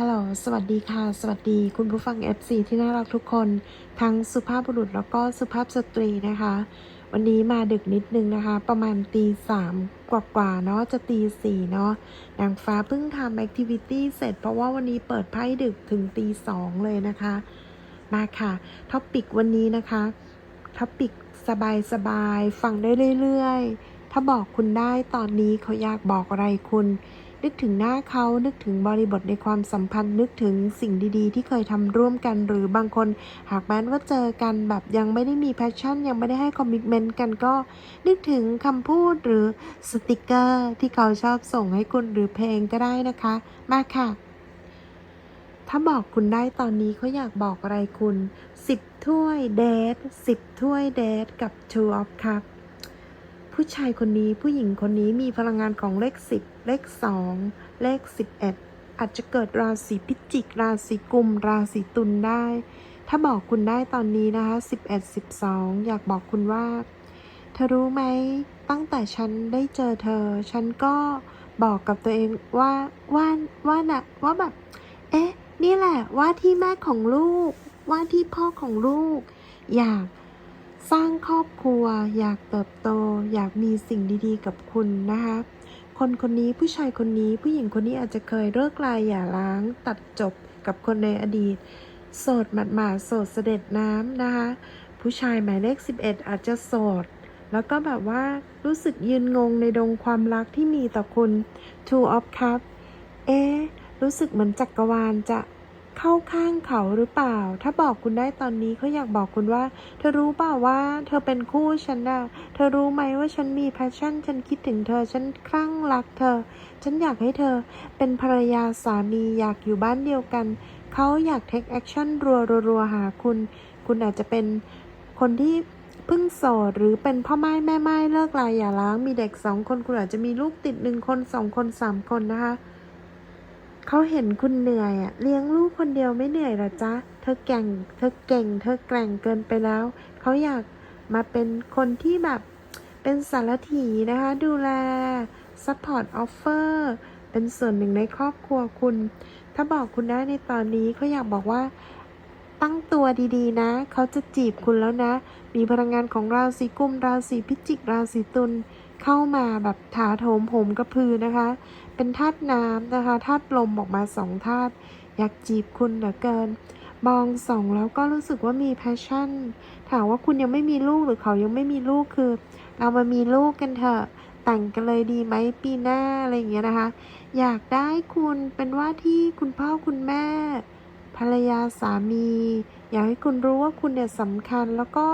ฮัลโหล สวัสดีค่ะ สวัสดีคุณผู้ฟัง FC ที่น่ารักทุกคน ทั้งสุภาพบุรุษแล้วก็สุภาพสตรีนะคะ วันนี้มาดึกนิดนึงนะคะ ประมาณตีสามกว่าๆเนาะ จะตีสี่เนาะ นางฟ้าเพิ่งทำแอคทิวิตี้เสร็จ เพราะว่าวันนี้เปิดไพ่ดึกถึงตีสองเลยนะคะ มาค่ะ ท็อปิกวันนี้นะคะ ท็อปิกสบายๆฟังได้เรื่อยๆ ถ้าบอกคุณได้ตอนนี้เขาอยากบอกอะไรคุณ นึกถึงหน้าเขานึกถึงบริบทในความสัมพันธ์นึกถึงสิ่งดีๆ ที่เคยทำร่วมกัน หรือบางคนหากแม้ว่าเจอกันแบบยังไม่ได้มีแพชชั่น ยังไม่ได้ให้คอมมิชเมนต์กันก็ นึกถึงคำพูดหรือสติกเกอร์ที่เขาชอบส่งให้คุณหรือเพลงก็ได้นะคะ มาค่ะ ถ้าบอกคุณได้ตอนนี้เขาอยากบอกอะไรคุณ 10 ถ้วยเดท10 ถ้วยเดทกับ Two of Cups ผู้ชายคนนี้ผู้หญิงคนนี้มีพลังงานของเลข10เลข2เลข11อาจจะเกิดราศีพิจิก ราศีกุม ราศีตุลได้ ถ้าบอกคุณได้ตอนนี้นะคะ11 12อยากบอกคุณว่า เธอรู้ไหม ตั้งแต่ฉันได้เจอเธอ ฉันก็บอกกับตัวเองว่าว่าว่าน่ะว่าแบบ เอ๊ะ นี่แหละว่าที่แม่ของลูก ว่าที่พ่อของลูก อยาก สร้างครอบครัว อยากเติบโต อยากมีสิ่งดีๆ กับคุณนะคะ คนคนนี้ผู้ชายคนนี้ผู้หญิงคนนี้อาจจะเคยเลิกลายอย่าร้าง ตัดจบกับคนในอดีต โสดหมาดๆโสดเสด็จน้ำนะคะ ผู้ชายหมายเลข 11 อาจจะโสด แล้วก็แบบว่ารู้สึกยืนงงในดงความรักที่มีต่อคุณ Two of Cups เอ๊ะรู้สึกเหมือนจักรวาลจะ เข้าข้างเขาหรือเปล่า ถ้าบอกคุณได้ตอนนี้เขาอยากบอกคุณว่า เธอรู้เปล่าว่า เธอเป็นคู่ฉันนะเธอรู้ไหมว่าฉันมีแพชชั่น ฉันคิดถึงเธอ ฉันคลั่งรักเธอ ฉันอยากให้เธอ เป็นภรรยาสามีอยากอยู่บ้านเดียวกัน เขาอยากเทคแอคชั่นรัวรัวๆหาคุณ คุณอาจจะเป็นคนที่เพิ่งโสดหรือเป็นพ่อไม้แม่ไม้เลิกลายอย่าล้างมีเด็กสองคนคุณอาจจะมีลูกติดหนึ่งคนสองคนสามคนนะคะ เขาเห็นคุณเหนื่อยอะเลี้ยงลูกคนเดียวไม่เหนื่อยหรอจ๊ะ เธอเก่ง เธอเก่ง เธอแกร่งเกินไปแล้ว เขาอยากมาเป็นคนที่แบบเป็นสารถีนะคะ ดูแล support offer เป็นส่วนหนึ่งในครอบครัวคุณ ถ้าบอกคุณได้ในตอนนี้เขาอยากบอกว่าตั้งตัวดีๆ นะ เขาจะจีบคุณแล้วนะ มีพลังงานของราศีกุม ราศีพิจิก ราศีตุล เข้ามาแบบถาโถมโหมกระพือนะคะ เป็นธาตุน้ำนะคะธาตุลมออกมาสองธาตุอยากจีบคุณเหลือเกิน มองส่องแล้วก็รู้สึกว่ามีแพชชั่น ถามว่าคุณยังไม่มีลูกหรือเขายังไม่มีลูกคือ เรามามีลูกกันเถอะแต่งกันเลยดีไหมปีหน้าอะไรอย่างเงี้ยนะคะ อยากได้คุณเป็นว่าที่คุณพ่อคุณแม่ ภรรยาสามี อยากให้คุณรู้ว่าคุณเนี่ยสำคัญแล้วก็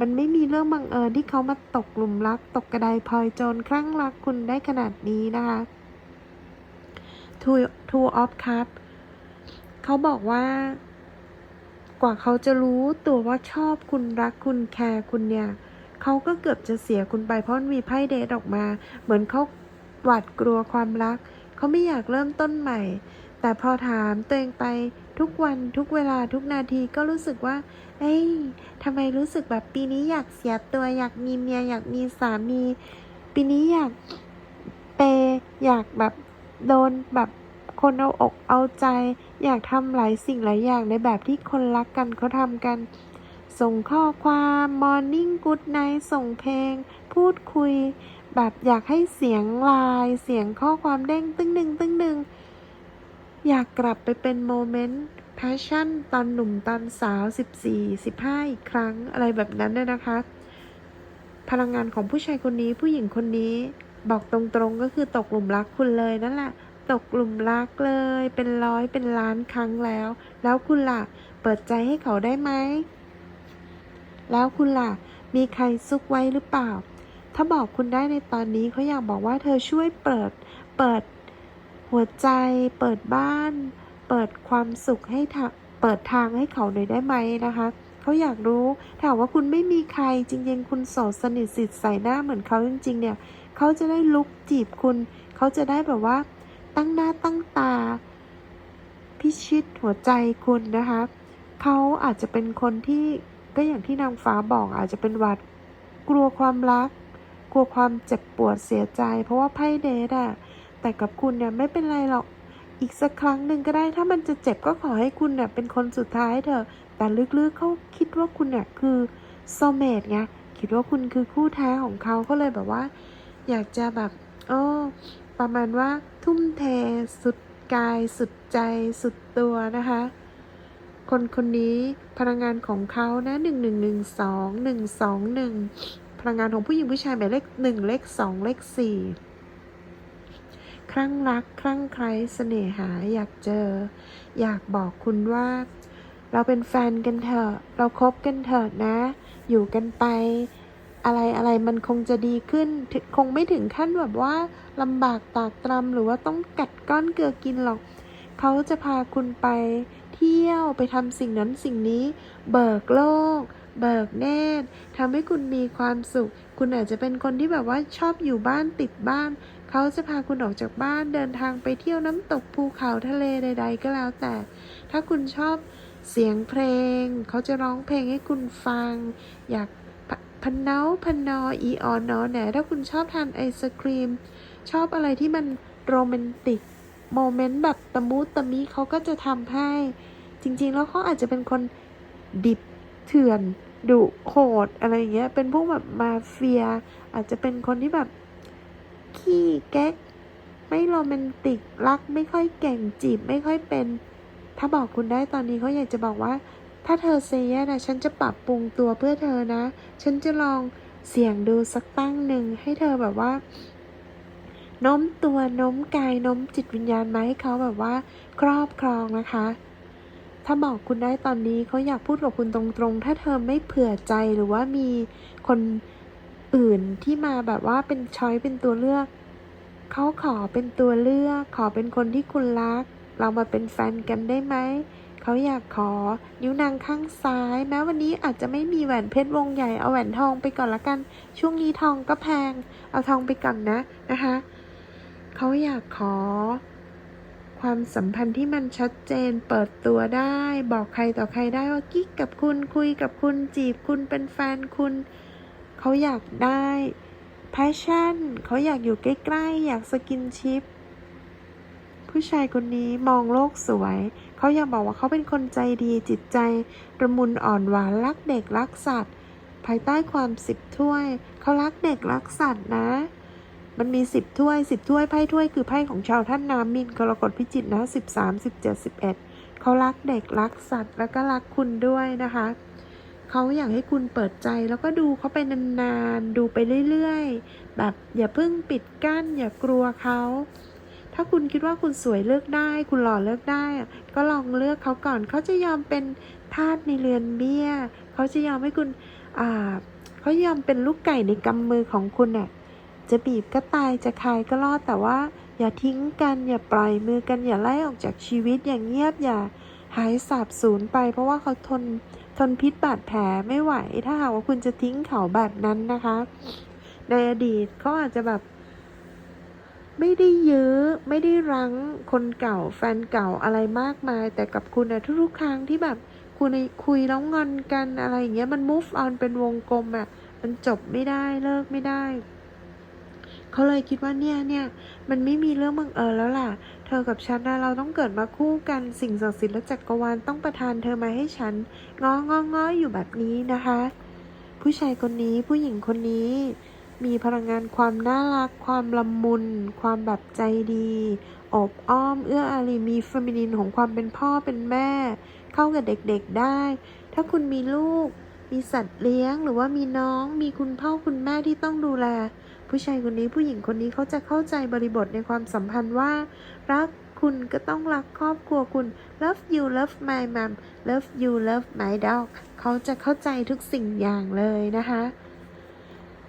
มันไม่มีเรื่องบังเอิญที่เขามาตกหลุมรัก ตกกระไดพลอยโจรคลั่งรักคุณได้ขนาดนี้นะคะ Two of Cup เขาบอกว่ากว่าเขาจะรู้ตัวว่าชอบคุณรักคุณแคร์คุณเนี่ย เขาก็เกือบจะเสียคุณไปเพราะมีไพ่เดทออกมา เหมือนเขาหวาดกลัวความรัก เขาไม่อยากเริ่มต้นใหม่ แต่พอถามตัวเองไปทุกวันทุกเวลาทุกนาทีก็รู้สึกว่า เอ้ยทำไมรู้สึกแบบปีนี้อยากเสียตัวอยากมีเมียอยากมีสามี ปีนี้อยากเปย์อยากแบบโดนแบบคนเอาอกเอาใจ อยากทำหลายสิ่งหลายอย่างในแบบที่คนรักกันเขาทำกัน ส่งข้อความ Morning Good Night ส่งเพลง พูดคุย แบบอยากให้เสียงไลน์เสียงข้อความเด้งตึ้งหนึ่งตึ้งหนึ่ง อยากกลับไปเป็นโมเมนต์แพชชั่นตอนหนุ่มตอนสาว 14 15 อีกครั้งอะไรแบบนั้นน่ะนะคะ พลังงานของผู้ชายคนนี้ผู้หญิงคนนี้บอกตรงๆก็คือตกหลุมรักคุณเลยนั่นแหละ ตกหลุมรักเลย เป็นร้อยเป็นล้านครั้งแล้ว แล้วคุณล่ะ เปิดใจให้เขาได้ไหม แล้วคุณล่ะ มีใครซุกไว้หรือเปล่า ถ้าบอกคุณได้ในตอนนี้เขาอยากบอกว่าเธอช่วยเปิด เปิด หัวใจเปิดบ้าน เปิดความสุขให้เปิดทางให้เขาหน่อยได้ไหมนะคะเขาอยากรู้ถามว่าคุณไม่มีใครจริงๆ คุณโสดสนิทสิทธิ์ใส่หน้าเหมือนเขาจริงๆ เนี่ยเขาจะได้ลุกจีบคุณ เขาจะได้แบบว่า ตั้งหน้าตั้งตา พิชิตหัวใจคุณนะคะเขาอาจจะเป็นคนที่ก็อย่างที่นางฟ้าบอกอาจจะเป็นวัด กลัวความรัก กลัวความเจ็บปวดเสียใจ เพราะว่าไพ่เดทอะ แต่กับคุณเนี่ยไม่เป็นไรหรอก อีกสักครั้งหนึ่งก็ได้ ถ้ามันจะเจ็บก็ขอให้คุณเน่ะเป็นคนสุดท้ายเถอะ แต่ลึกๆเขาคิดว่าคุณเน่ะคือโซเมตไง คิดว่าคุณคือคู่แท้ของเขาก็เลยแบบว่า อยากจะแบบโอ้ประมาณว่าทุ่มเทสุดกายสุดใจสุดตัวนะคะ คนคนนี้พลังงานของเขานะหนึ่งหนึ่งหนึ่งสองหนึ่งสองหนึ่งพลังงานของผู้หญิงผู้ชายหมายเลขหนึ่งเลขสองเลขสี่ คลั่งรัก คลั่งใครเสน่หาอยากเจอ อยากบอกคุณว่า เราเป็นแฟนกันเถอะ เราคบกันเถอะนะ อยู่กันไป อะไรอะไรมันคงจะดีขึ้น คงไม่ถึงขั้นแบบว่าลำบากตากตรำหรือว่าต้องกัดก้อนเกลือกินหรอก เขาจะพาคุณไปเที่ยวไปทำสิ่งนั้นสิ่งนี้ เบิกโลก เบิกเนตรทำให้คุณมีความสุข คุณอาจจะเป็นคนที่แบบว่าชอบอยู่บ้านติดบ้าน เขาจะพาคุณออกจากบ้านเดินทางไปเที่ยวน้ำตกภูเขาทะเลใด ๆ ก็แล้วแต่ ถ้าคุณชอบเสียงเพลง เขาจะร้องเพลงให้คุณฟัง อยากพันเนาพันนออีออนนอแหนถ้าคุณชอบทานไอศครีม ชอบอะไรที่มันโรแมนติกโมเมนต์แบบตะมุตะมิเขาก็จะทำให้ จริง ๆ แล้วเขาอาจจะเป็นคนดิบเถื่อนดุโหดอะไรอย่างเงี้ย เป็นพวกแบบมาเฟีย อาจจะเป็นคนที่แบบ ขี้แก๊ก ไม่โรแมนติก รักไม่ค่อยเก่งจีบไม่ค่อยเป็น ถ้าบอกคุณได้ตอนนี้เขาอยากจะบอกว่า ถ้าเธอเซเยนะฉันจะปรับปรุงตัวเพื่อเธอนะ ฉันจะลองเสี่ยงดูสักตั้งหนึ่งให้เธอแบบว่าโน้มตัวโน้มกายโน้มจิตวิญญาณมาให้เขาแบบว่า ครอบครองนะคะ ถ้าบอกคุณได้ตอนนี้เขาอยากพูดกับคุณตรงๆ ถ้าเธอไม่เผื่อใจหรือว่ามีคน อื่นที่มาแบบว่าเป็นช้อยเป็นตัวเลือก เขาขอเป็นตัวเลือก ขอเป็นคนที่คุณรัก เรามาเป็นแฟนกันได้ไหม เขาอยากขอนิ้วนางข้างซ้าย แม้วันนี้อาจจะไม่มีแหวนเพชรวงใหญ่ เอาแหวนทองไปก่อนละกัน ช่วงนี้ทองก็แพง เอาทองไปก่อนนะนะคะ เขาอยากขอ ความสัมพันธ์ที่มันชัดเจน เปิดตัวได้ บอกใครต่อใครได้ว่ากิ๊กกับคุณ คุยกับคุณ จีบคุณเป็นแฟนคุณ เขาอยากได้ passion เขาอยากอยู่ใกล้ๆ อยากสกินชิป ผู้ชายคนนี้มองโลกสวย เขาอยากบอกว่าเขาเป็นคนใจดีจิตใจระมุนอ่อนหวานรักเด็กรักสัตว์ ภายใต้ความสิบถ้วย เขารักเด็กรักสัตว์นะ มันมีสิบถ้วยสิบถ้วยไพ่ถ้วยคือไพ่ของชาวท่านน้ำมินกรกฎพิจิตนะสิบสามสิบเจ็ดสิบเอ็ดเขารักเด็กรักสัตว์แล้วก็รักคุณด้วยนะคะ เขาอยากให้คุณเปิดใจแล้วก็ดูเขาไปนานๆ ดูไปเรื่อยๆ แบบอย่าเพิ่งปิดกั้น อย่ากลัวเขา ถ้าคุณคิดว่าคุณสวยเลือกได้ คุณหล่อเลือกได้ ก็ลองเลือกเขาก่อน เขาจะยอมเป็นทาสในเรือนเบี้ย เขาจะยอมให้คุณอ่าเขายอมเป็นลูกไก่ในกำมือของคุณน่ะ จะบีบก็ตายจะคายก็รอดแต่ว่า อย่าทิ้งกัน อย่าปล่อยมือกันอย่าไล่ออกจากชีวิตอย่างเงียบอย่าหายสาบสูญไป เพราะว่าเขาทน ทนพิษบาดแผลไม่ไหว ถ้าหากว่าคุณจะทิ้งเขาแบบนั้นนะคะ ในอดีตเขาอาจจะแบบ ไม่ได้เยื้อไม่ได้รั้งคนเก่า แฟนเก่าอะไรมากมาย แต่กับคุณอะทุกๆครั้งที่แบบคุณคุยแล้วงอนกันอะไรอย่างเงี้ยมัน move on เป็นวงกลมอะมันจบไม่ได้เลิกไม่ได้ เขาเลยคิดว่าเนี่ยเนี่ยมันไม่มีเรื่องบังเอิญแล้วล่ะ เธอกับฉันนะเราต้องเกิดมาคู่กันสิ่งศักดิ์สิทธิ์และจักรวาลต้องประทานเธอมาให้ฉันง้อง้อง้ออยู่แบบนี้นะคะ ผู้ชายคนนี้ผู้หญิงคนนี้ มีพลังงานความน่ารัก ความละมุน ความแบบใจดีอบอ้อม เอื้ออารีมีเฟมินินของความเป็นพ่อเป็นแม่ เข้ากับเด็กๆได้ ถ้าคุณมีลูก มีสัตว์เลี้ยงหรือว่ามีน้อง มีคุณพ่อคุณแม่ที่ต้องดูแล ผู้ชายคนนี้ผู้หญิงคนนี้เขาจะเข้าใจบริบทในความสัมพันธ์ว่า รักคุณก็ต้องรักครอบครัวคุณ love you love my mom love you love my dog เขาจะเข้าใจทุกสิ่งอย่างเลยนะคะ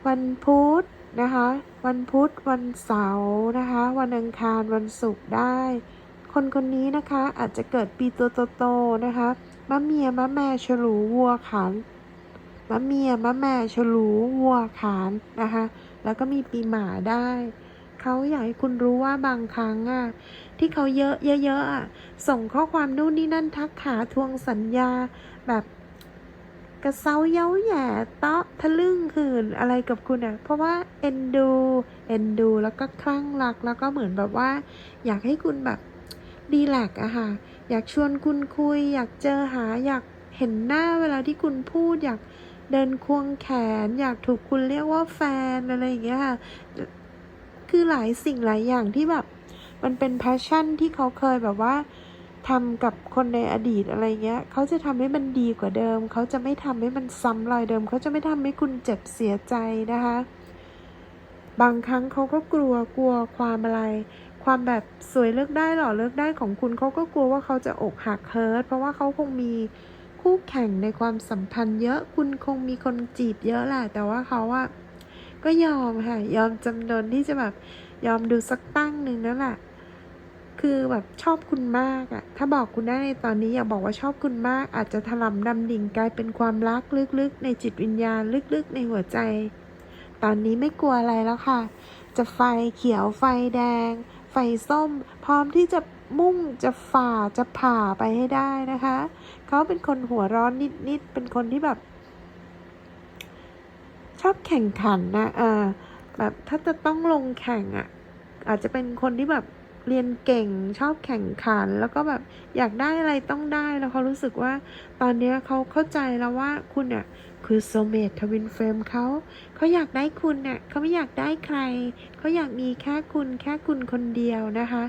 วันพุธนะคะ วันพุธวันเสาร์นะคะ วันอังคารวันศุกร์ได้ คนคนนี้นะคะอาจจะเกิดปีโตๆนะคะมะเมียมะแม่ฉลูวัวขานมะเมียมะแม่ฉลูวัวขานนะคะ แล้วก็มีปีหมาได้ เขาอยากให้คุณรู้ว่าบางครั้งอะที่เขาเยอะเยอะๆอะส่งข้อความนู่นนี่นั่นทักขาทวงสัญญาแบบกระเซาเย้าแย่เตาะทะลึ่งคืนอะไรกับคุณอะ เพราะว่าเอ็นดูเอ็นดูแล้วก็คลั่งรักแล้วก็เหมือนแบบว่า อยากให้คุณแบบรีแลกอะค่ะ อยากชวนคุณคุย อยากเจอหาอยากเห็นหน้าเวลาที่คุณพูดอยาก เดินควงแขน อยากถูกคุณเรียกว่าแฟนอะไรอย่างเงี้ยค่ะคือหลายสิ่งหลายอย่างที่แบบ มันเป็น passion ที่เขาเคยแบบว่าทำกับคนในอดีตอะไรเงี้ย เขาจะทำให้มันดีกว่าเดิม เขาจะไม่ทำให้มันซ้ำรอยเดิม เขาจะไม่ทำให้คุณเจ็บเสียใจนะคะ บางครั้งเขาก็กลัวกลัวความอะไร ความแบบสวยเลือกได้หล่อเลือกได้ของคุณเขาก็กลัวว่าเขาจะอกหักเฮิร์ตเพราะว่าเขาคงมี คู่แข่งในความสัมพันธ์เยอะคุณคงมีคนจีบเยอะแหละแต่ว่าเขาอะก็ยอมค่ะ ยอมจำนนที่จะแบบยอมดูสักตั้งหนึ่งนั่นแหละคือแบบชอบคุณมากอะถ้าบอกคุณได้ในตอนนี้อย่าบอกว่าชอบคุณมาก อาจจะถลำดำดิ่งกลายเป็นความรักลึกๆ ในจิตวิญญาณลึกๆ ในหัวใจ ตอนนี้ไม่กลัวอะไรแล้วค่ะ จะไฟเขียวไฟแดง ไฟส้ม พร้อมที่จะ มุ่งจะฝ่าจะผ่าไปให้ได้นะคะ เขาเป็นคนหัวร้อนนิดๆ เป็นคนที่แบบ ชอบแข่งขันนะอ่าแบบถ้าจะต้องลงแข่งอะ่ะ อาจจะเป็นคนที่แบบเรียนเก่งชอบแข่งขัน แล้วก็แบบอยากได้อะไรต้องได้แล้วเขารู้สึกว่า ตอนนี้เขาเข้าใจแล้วว่าคุณเนี่ยคือโซเมตทวินเฟรมเขาเขาอยากได้คุณเนี่ยเขาไม่อยากได้ใคร เขาอยากมีแค่คุณแค่คุณคนเดียวนะคะ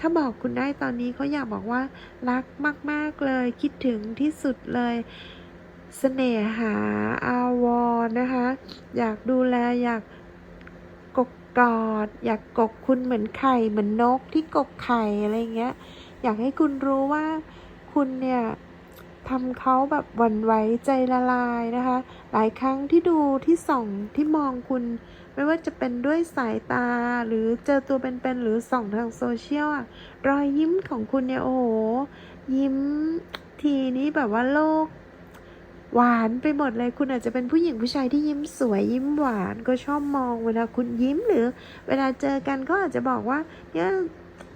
ถ้าบอกคุณได้ตอนนี้เขาอยากบอกว่า รักมาก ๆ เลย คิดถึงที่สุดเลยเสน่หาอาวรนะคะ อยากดูแลอยากกกกอด อยากกกคุณเหมือนไข่เหมือนนกที่กกไข่อะไรเงี้ย อยากให้คุณรู้ว่าคุณเนี่ยทำเขาแบบหวั่นไหวใจละลายนะคะ หลายครั้งที่ดูที่ส่องที่มองคุณ ไม่ว่าจะเป็นด้วยสายตาหรือเจอตัวเป็นๆหรือส่องทางโซเชียลอะรอยยิ้มของคุณเนี่ยโอ้โห ยิ้มทีนี้แบบว่าโลก หวานไปหมดเลยคุณอาจจะเป็นผู้หญิงผู้ชายที่ยิ้มสวยยิ้มหวานก็ชอบมองเวลาคุณยิ้มหรือ เวลาเจอกันก็อาจจะบอกว่าเนี่ย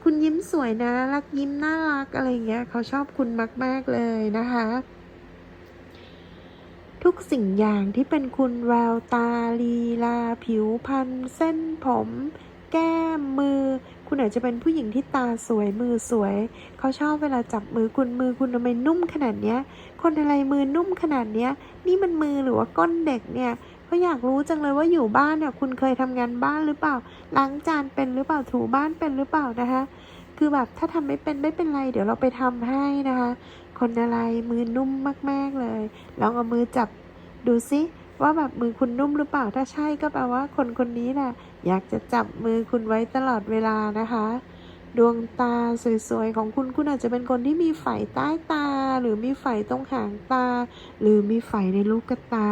คุณยิ้มสวยนะ รักยิ้มน่ารักอะไรเงี้ยเขาชอบคุณมาก ๆ เลยนะคะ ทุกสิ่งอย่างที่เป็นคุณแววตาลีลา ผิวพรรณเส้นผม แก้มมือ คุณอาจจะเป็นผู้หญิงที่ตาสวยมือสวย เขาชอบเวลาจับมือคุณมือคุณทำไมนุ่มขนาดเนี้ย คนอะไรมือนุ่มขนาดเนี้ย นี่มันมือหรือว่าก้นเด็กเนี่ยเขาอยากรู้จังเลยว่าอยู่บ้านเนี่ย คุณเคยทำงานบ้านหรือเปล่าล้างจานเป็นหรือเปล่าถูบ้านเป็นหรือเปล่านะคะ คือแบบถ้าทำไม่เป็นไม่เป็นไร เดี๋ยวเราไปทำให้นะคะ คนอะไรมือนุ่มมากๆเลย ลองเอามือจับดูซิว่าแบบมือคุณนุ่มหรือเปล่า ถ้าใช่ก็แปลว่าคนคนนี้น่ะ อยากจะจับมือคุณไว้ตลอดเวลานะคะ ดวงตาสวยๆของคุณคุณอาจจะเป็นคนที่มีไฝใต้ตา หรือมีไฝตรงหางตา หรือมีไฝในลูกกระตา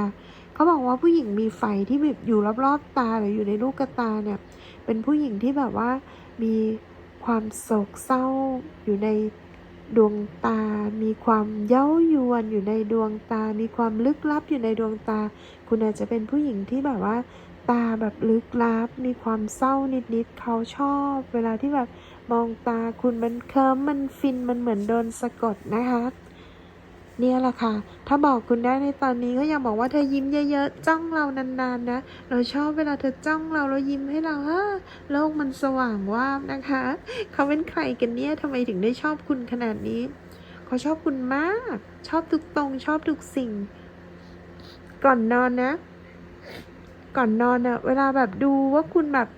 เขาบอกว่าผู้หญิงมีไฝที่แบบอยู่รอบๆตาหรืออยู่ในลูกกระตาเนี่ย เป็นผู้หญิงที่แบบว่ามีความโศกเศร้าอยู่ใน ดวงตา มีความเย้ายวนอยู่ในดวงตา มีความลึกลับอยู่ในดวงตา คุณอาจจะเป็นผู้หญิงที่แบบว่า ตาแบบลึกลับ มีความเศร้านิดๆเขาชอบ เวลาที่แบบมองตาคุณมันเคิมมันฟินมันเหมือนโดนสะกดนะคะ เนี่ยแหละค่ะ ถ้าบอกคุณได้ในตอนนี้ก็อยากบอกว่าเธอยิ้มเยอะๆ จ้องเรานานๆนะ เราชอบเวลาเธอจ้องเราแล้วยิ้มให้เราฮ้อโลกมันสว่างว่าบนะคะ เขาเป็นใครกันเนี่ยทำไมถึงได้ชอบคุณขนาดนี้ เขาชอบคุณมาก ชอบทุกตรง ชอบทุกสิ่ง ก่อนนอนนะ ก่อนนอนอะเวลาแบบดูว่าคุณแบบ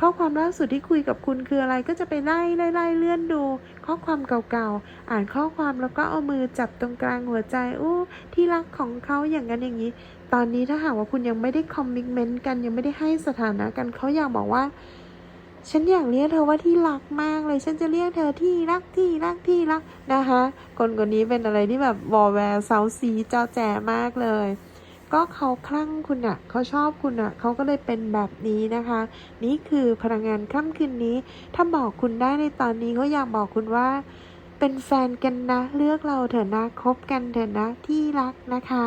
ข้อความล่าสุดที่คุยกับคุณคืออะไรก็จะไปไล่ไล่ไล่เลื่อนดู ข้อความเก่าๆ อ่านข้อความแล้วก็เอามือจับตรงกลางหัวใจอู้ที่รักของเขาอย่างนั้นอย่างนี้ ตอนนี้ถ้าหากว่าคุณยังไม่ได้คอมมิชเมนต์กันยังไม่ได้ให้สถานะกันเขาอยากบอกว่า ฉันอยากเรียกเธอว่าที่รักมากเลยฉันจะเรียกเธอที่รักที่รักที่รักนะคะ คนคนนี้เป็นอะไรที่แบบวอแวร์เซาซีเจ้าแจมากเลย ก็เขาคลั่งคุณอะเขาชอบคุณอะเขาก็เลยเป็นแบบนี้นะคะ นี่คือพลังงานค่ำคืนนี้ ถ้าบอกคุณได้ในตอนนี้เขาอยากบอกคุณว่า เป็นแฟนกันนะ เลือกเราเถอะนะคบกันเถอะนะที่รักนะคะ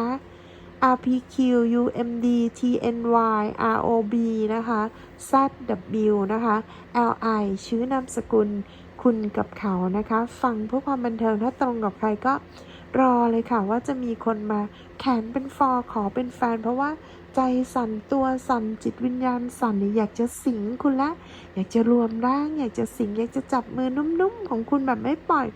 RPQ UMD TNY ROB นะคะ ZW นะคะ LI ชื่อนามสกุลคุณกับเขานะคะ ฟังเพื่อความบันเทิงถ้าตรงกับใครก็ รอเลยค่ะว่าจะมีคนมาแขนเป็นฟอขอเป็นแฟน เพราะว่าใจสั่นตัวสั่นจิตวิญญาณสั่นอยากจะสิงคุณละ อยากจะรวมร่าง อยากจะสิงอยากจะจับมือนุ่มๆของคุณแบบไม่ปล่อย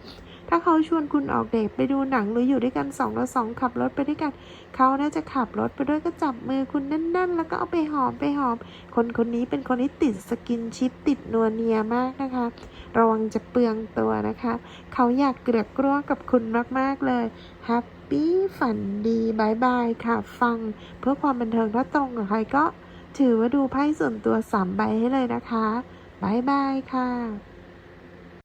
ถ้าเขาชวนคุณออกเดทไปดูหนังหรืออยู่ด้วยกันสองต่อสองขับรถไปด้วยกัน เขาน่าจะขับรถไปด้วยก็จับมือคุณแน่นๆ แล้วก็เอาไปหอมไปหอม คนคนนี้เป็นคนที่ติดสกินชิปติดนัวเนียมากนะคะ ระวังจะเปลืองตัวนะคะ เขาอยากเกลือกกลัวกับคุณมากๆเลยแฮปปี้ฝันดีบายบายค่ะ ฟัง เพื่อความบันเทิงถ้าตรงกับใครก็ถือว่าดูไพ่ส่วนตัวสามใบให้เลยนะคะบายบายค่ะ